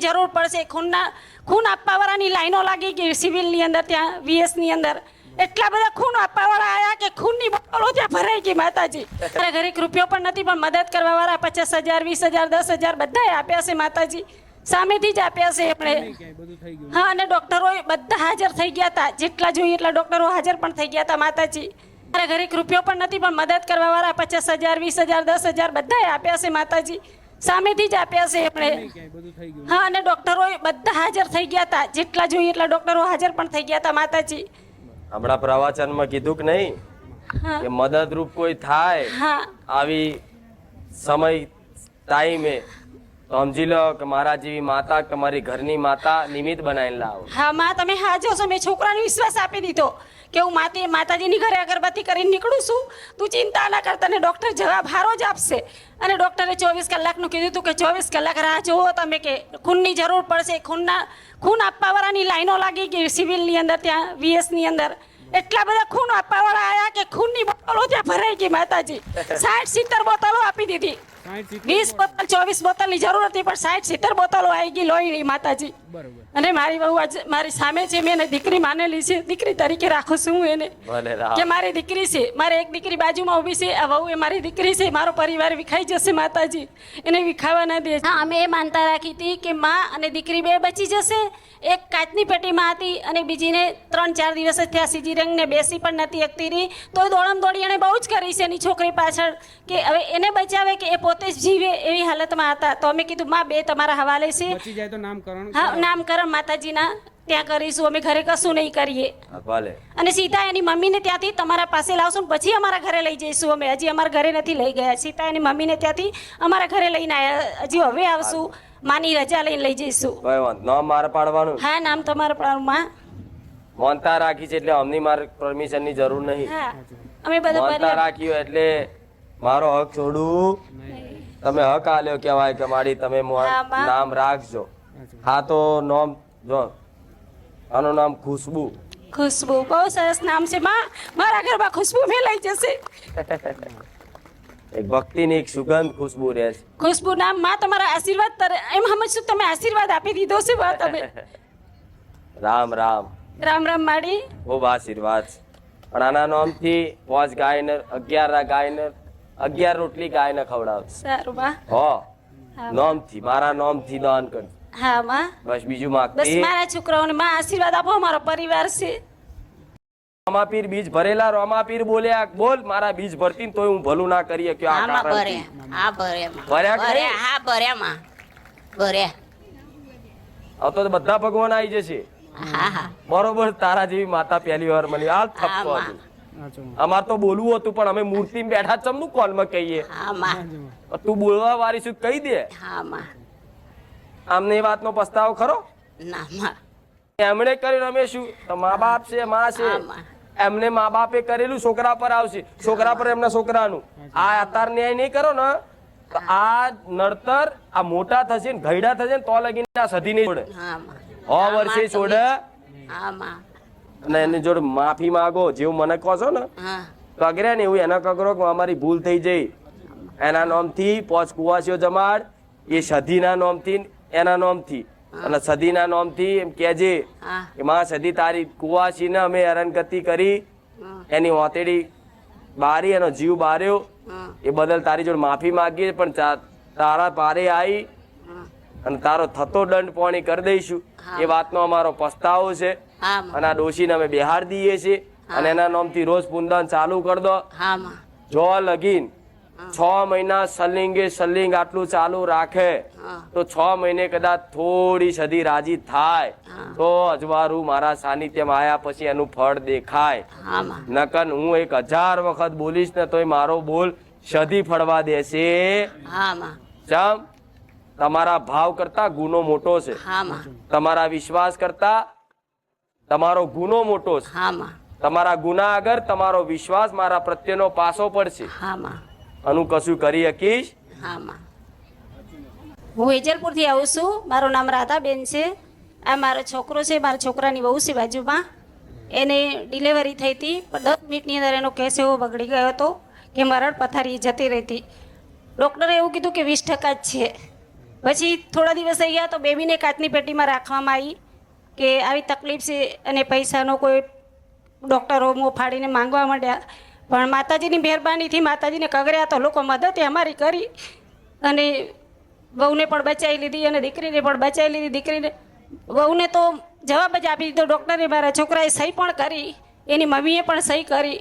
ખૂનની જરૂર પડશે. ખૂનના ખૂન આપવાવાળાની લાઈનો લાગી ગઈ સિવિલની અંદર ત્યાં વીએસની અંદર. એટલા બધા ખૂન આપવાવાળા આવ્યા કે ખૂનની બોટલો ત્યાં ભરાઈ ગઈ માતાજી. મારા ઘરે રૂપિયો પણ નથી પણ મદદ કરવાવાળા પચાસ હજાર વીસ હજાર દસ હજાર બધાએ આપ્યા છે માતાજી. સામેથી જ આપ્યા છે એમણે. ગયું. હા અને ડૉક્ટરો બધા હાજર થઈ ગયા હતા. જેટલા જોઈએ એટલા ડૉક્ટરો હાજર પણ થઈ ગયા હતા માતાજી. મારા ઘરે રૂપિયો પણ નથી પણ મદદ કરવાવાળા પચાસ હજાર વીસ હજાર દસ હજાર બધાએ આપ્યા છે માતાજી. સામેથી જ આપ્યા છે એમણે. ક્યાંય બધું થઈ ગયું. હા અને ડોક્ટરો બધા હાજર થઈ ગયા હતા. જેટલા જોઈએ એટલા ડોક્ટરો હાજર પણ થઈ ગયા હતા માતાજી. હમણાં પ્રવચનમાં કીધું કે નહીં કે મદદરૂપ કોઈ થાય આવી સમય ટાઈમે તો સમજી લો કે મારા જેવી માતા કે મારી ઘરની માતા નિમિત્ત બનાવીને લાવો. હા માં તમે હાજો છો મેં છોકરાને વિશ્વાસ આપી દીધો. કે હું માતે, માતાજીની ઘરે અગરબત્તી કરીને નીકળું છું? તું ચિંતા ના કરતા ને ડૉક્ટર જવાબ હારો જ આપશે. અને ડૉક્ટરે ચોવીસ કલાકનું કીધું હતું કે ચોવીસ કલાક રાહ જુઓ તમે કે ખૂનની જરૂર પડશે. ખૂનના, ખૂન આપવાવાળાની લાઈનો લાગી ગઈ સિવિલની અંદર, ત્યાં વીએસની અંદર. એટલા બધા ખૂન આપવાવાળા આવ્યા કે ખૂનની બોટલો ત્યાં ભરાઈ ગઈ માતાજી. સાઠ સિત્તેર બોટલો આપી દીધી. વીસ બોતલ ચોવીસ બોટલની જરૂર હતી પણ સાઠ સિત્તેર બોટલો આવી ગઈ લોહીની માતાજી. અને મારી બહુ આજે મારી સામે છે મેં એને દીકરી માનેલી છે. દીકરી તરીકે રાખું છું હું એને. કે મારી દીકરી છે મારે એક દીકરી બાજુમાં ઊભી છે આ વહુ એ મારી દીકરી છે મારો પરિવાર વિખાઈ જશે માતાજી. એને વિખાવા ના દે. હા અમે એ માનતા રાખી હતી કે માં અને દીકરી બે બચી જશે. એક કાચની પેટીમાં હતી અને બીજીને ત્રણ ચાર દિવસ જ થયા સીજી રંગને બેસી પણ નથી શકતી રહી તો દોડમ દોડી એણે બહુ જ કરી છે એની છોકરી પાછળ. કે હવે એને બચાવે કે એ પોતે જ જીવે એવી હાલતમાં હતા. તો અમે કીધું માં બે તમારા હવાલે છે. બચી જાય તો નામકરણ હા નામકરણ માતાજીના ત્યાં કરીશું. અમે ઘરે કશું નહીં કરીએ. અને સીતા એની મમ્મીને ત્યાંથી તમારા પાસે લાવશું પછી અમારા ઘરે લઈ જઈશું અમે. હજી અમારા ઘરે નથી લઈ ગયા. સીતા એની મમ્મીને ત્યાંથી અમારા ઘરે લઈને આવ્યા હજી હવે આવશું. માની રજા લઈને લઈ જઈશું. કોઈ વાંધો ન માર પાડવાનું? હા નામ તમારા પાડવામાં મોનતા રાખી છે એટલે અમની મારે પરમિશનની જરૂર નહીં. હા અમે બધા મોનતા રાખ્યું એટલે મારો હક છોડું. તમે હક આલ્યો કહેવાય કે મારી તમે નામ રાખજો. હા તો નામ જો. આનું નામ ખુશ્બુ. ખુશ્બુ. બહુ સરસ નામ છે માં. મારા ઘરમાં ખુશ્બુ ફેલાઈ જશે. એક ભક્તિની એક સુગંધ ખુશ્બુ રહે છે. ખુશ્બુ નામમાં તમારા આશીર્વાદ તર એમ સમજશું તમે આશીર્વાદ આપી દીધો છે બા તમે. રામ રામ. રામ રામ માડી. ખૂબ આશીર્વાદ પણ આના નામથી પાંચ ગાયનર અગિયાર ગાયને અગિયાર રોટલી ગાયને ખવડાવ સારું બા. હો. નોમથી મારા નામથી દાન કર હા માં બસ બીજું બસ મારા છોકરાઓને માં આશીર્વાદ આપો મારો પરિવાર છે. રોમાપીર બીજ ભરેલા રોમાપીર બોલ્યા બોલ મારા બીજ ભરતી ને તોય હું ભલું ના કરીએ કે આ આમાં ભરે. હા ભરે ભર્યા ભર્યા? હા ભર્યામાં ભર્યા. હવે તો બધા ભગવાન આવી જશે. હા હા. બરોબર તારા જેવી માતા પહેલી વાર મળી. આ થપ્પો. હતું. અમાર તો બોલવું હતું પણ અમે મૂર્તિ બેઠા ચમનું કોલમાં કહીએ. હા માં. તું બોલવા વાળી છું કહી દે. હા આમને એ વાતનો પસ્તાવો ખરો? ના માં. એમણે કર્યું અમે શું? મા બાપ છે માં છે. એમને મા બાપે કરેલું છોકરા પર આવશે. છોકરા પર એમના છોકરાનું. આ અત્યાર ન્યાય નહીં કરો ને તો આ નડતર આ મોટા થશે ને ઘયડા થશે ને તો લગીને આ સધી નહીં છોડે. હા વર્ષે છોડે. હા માં. અને એની જોડે માફી માંગો જેવું મને કહો છો ને કગરે ને એવું એના કગરો કે અમારી ભૂલ થઈ જઈ. એના નામથી પોચ કુવાસીઓ જમાડ એ સધીના નામથી એના નામથી. અને સધીના નામથી એમ કેજે કે માં સદી તારી કુવાસીને અમે હેરાનગતિ કરી. એની હોતેડી બારી એનો જીવ બાર્યો. એ બદલ તારી જોડે માફી માંગીએ પણ તારા પારે આવી અને તારો થતો દંડ પોણી કરી દઈશું. એ વાતનો અમારો પસ્તાવો છે. અને આ ડોશીને અમે બિહાર દઈએ છીએ. અને એના નામથી રોજ પુંદન ચાલુ કરી દો. જો લગીન છ મહિના સલિંગે સલિંગ આટલું ચાલુ રાખે તો છ મહિને કદાચ થોડી સદી રાજી થાય. તો અજવારું મારા સાનિધ્યમાં આવ્યા પછી એનું ફળ દેખાય. નકન હું એક હજાર વખત બોલીશ ને તોય મારો બોલ સદી ફળવા દેશે. ચમ? તમારા ભાવ કરતા ગુનો મોટો છે. તમારા વિશ્વાસ કરતા તમારો ગુનો મોટો છે. તમારા ગુના આગળ તમારો વિશ્વાસ મારા પ્રત્યેનો પાસો પડશે. અનું કશું કરી શકીશ? હું વેજલપુરથી આવું છું. મારું નામ રાધાબેન છે. આ મારો છોકરો છે. મારા છોકરાની વહુ છે બાજુમાં. એને ડિલિવરી થઈ હતી. પણ દસ મિનિટની અંદર એનો કેસ એવો બગડી ગયો હતો કે મરણ પથારી જતી રહી હતી ડૉક્ટરે એવું કીધું કે વીસ ટકા જ છે. પછી થોડા દિવસ થઈ ગયા તો બેબીને કાચની પેટીમાં રાખવામાં આવી. કે આવી તકલીફ છે અને પૈસાનો કોઈ ડૉક્ટરો મોફાડીને માંગવા માંડ્યા. પણ માતાજીની મહેરબાનીથી માતાજીને કગર્યા તો લોકો મદદ અમારી કરી. અને વહુને પણ બચાવી લીધી અને દીકરીને પણ બચાવી લીધી. દીકરીને વહુને તો જવાબ જ આપી દીધો ડૉક્ટરે મારા છોકરાએ સહી પણ કરી, એની મમ્મીએ પણ સહી કરી.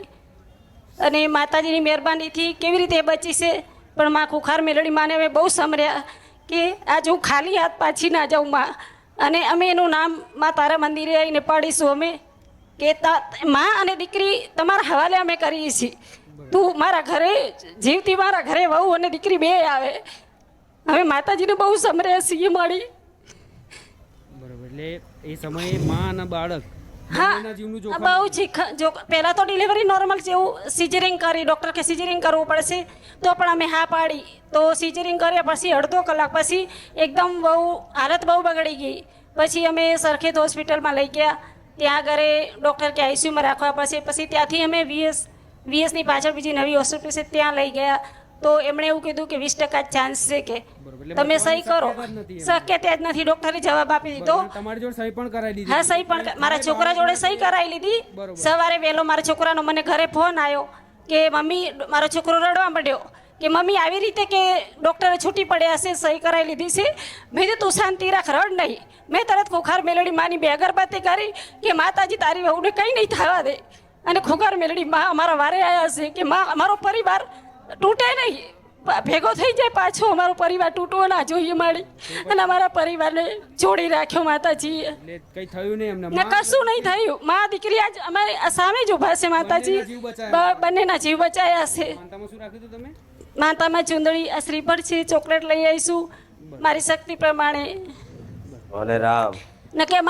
અને માતાજીની મહેરબાનીથી કેવી રીતે બચી છે? પણ માં ખુખાર મેલડી માને બહુ સમર્યા કે આજ હું ખાલી હાથ પાછી ના જાઉં માં. અને અમે એનું નામમાં તારા મંદિરે આવીને પાડીશું. અમે કે માં અને દીકરી તમારા હવાલે અમે કરીએ છીએ. તું મારા ઘરે જીવતી મારા ઘરે વહુ અને દીકરી બે આવે. હવે માતાજીને બહુ સમરે છીએ મળી. બરાબર, એટલે એ સમયે માં અને બાળક હા. બહુ ચીખ જો પહેલાં તો ડિલિવરી નોર્મલ જેવું સિઝરિંગ કરી ડૉક્ટર કે સિઝરિંગ કરવું પડશે. તો પણ અમે હા પાડી. તો સિઝરિંગ કર્યા પછી અડધો કલાક પછી એકદમ બહુ હાલત બહુ બગડી ગઈ. પછી અમે સરખેજ હોસ્પિટલમાં લઈ ગયા. ત્યાં આગળ ડૉક્ટર કે આઈસીયુમાં રાખવા પડશે પછી ત્યાંથી અમે વીએસ વીએસની પાછળ બીજી નવી હોસ્પિટલ છે ત્યાં લઈ ગયા. તો એમણે એવું કીધું કે વીસ ટકા ચાન્સ છે કે તમે સહી કરો. એમ. શક્યતા જ નથી. ડૉક્ટરે જવાબ આપી દીધો. તમારી જોડે સહી પણ કરાવી દીધી. હા સહી પણ મારા છોકરા જોડે સહી કરાવી લીધી. સવારે વહેલો મારા છોકરાનો મને ઘરે ફોન આવ્યો કે મમ્મી મારો છોકરો રડવા માંડ્યો. કે મમ્મી આવી રીતે કે ડૉક્ટરે છૂટી પડ્યા છે સહી કરાવી લીધી છે? મેં કીધું તું શાંતિ રાખ રડ નહીં. મેં તરત ખોખાર મેલડી માની બે અગરબત્તી કરી કે માતાજી તારી વહુને કંઈ નહીં થવા દે. અને ખોખાર મેલડી માં અમારા વારે આવ્યા છે કે માં અમારો પરિવાર તૂટે નહીં. ભેગો થઈ જાય પાછો અમારો પરિવાર તૂટવો ના જોઈએ મારી અને અમારા પરિવારને જોડી રાખ્યો માતાજીએ. કઈ થયું નહીં એમને? ને કશું નહીં થયું. મા દીકરી આજ અમારી આ સામે જ ઊભા છે માતાજી. બંનેના જીવ બચાયા. જીવ બચાયા છે. માતામાં ચુંદડી આ શ્રીફળ છે ચોકલેટ લઈ આવીશું મારી શક્તિ પ્રમાણે. ભલે રામ. ને કે